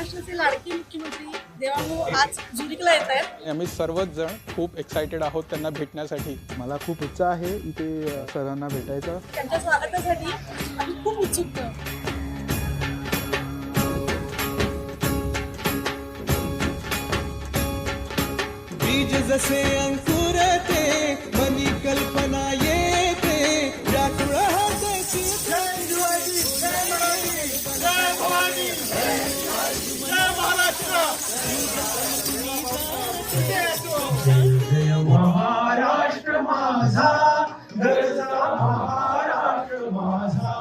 महाराष्ट्राचे लाडके मुख्यमंत्री देवाभाऊ आज झुरिकला येत आहेत. आम्ही सर्वच जण खूप एक्सायटेड आहोत त्यांना भेटण्यासाठी. मला खूप उत्साह आहे इथे सरांना भेटायचा. त्यांच्या स्वागतासाठी आम्ही खूप उत्सुक आहोत. बीज जसे अंकुरते महाराष्ट्र माझा गरजा महाराष्ट्र माझा.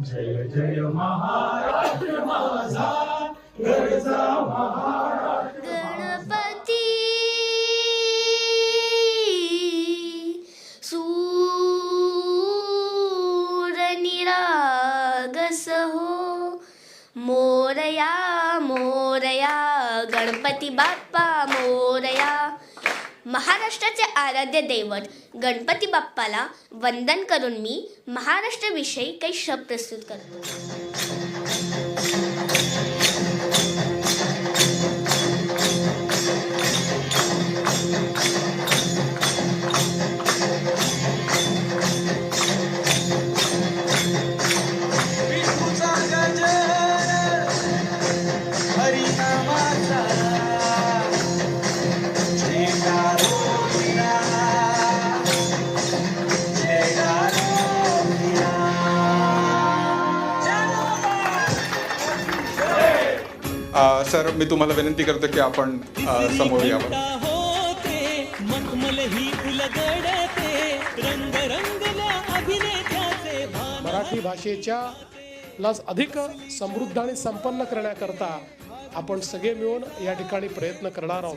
जय जय महाराष्ट्र माझा गरजा महाराष्ट्र गणपती सूर निरागस हो मोरया मोर गणपती बाप्पा मोरया. महाराष्ट्राचे आराध्य दैवत गणपती बाप्पाला वंदन करून मी महाराष्ट्राविषयी काही शब्द प्रस्तुत करतो. सर मी तुम्हाला विनंती करतो की आपण समोर यावं मराठी भाषेच्या लाच अधिक समृद्ध आणि संपन्न करण्याकरता आपण सगळे मिळून या ठिकाणी प्रयत्न करणार आहोत.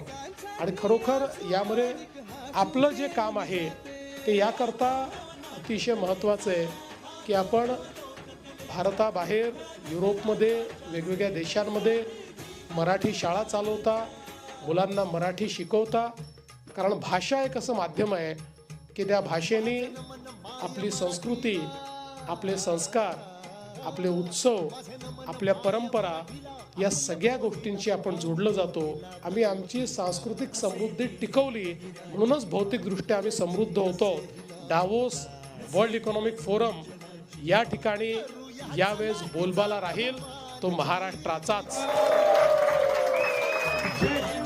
आणि खरोखर यामध्ये आपलं जे काम आहे ते याकरता अतिशय महत्त्वाचं आहे की आपण भारताबाहेर युरोपमध्ये वेगवेगळ्या देशांमध्ये मराठी शाळा चालवता मुलांना मराठी शिकवता. कारण भाषा एक असं माध्यम आहे की त्या भाषेने आपली संस्कृती आपले संस्कार आपले उत्सव आपल्या परंपरा या सगळ्या गोष्टींशी आपण जोडलं जातो. आम्ही आमची सांस्कृतिक समृद्धी टिकवली म्हणूनच भौतिकदृष्ट्या आम्ही समृद्ध होतो. डावोस वर्ल्ड इकॉनॉमिक फोरम या ठिकाणी यावेळेस बोलबाला राहील तो महाराष्ट्राचाच. Thank you.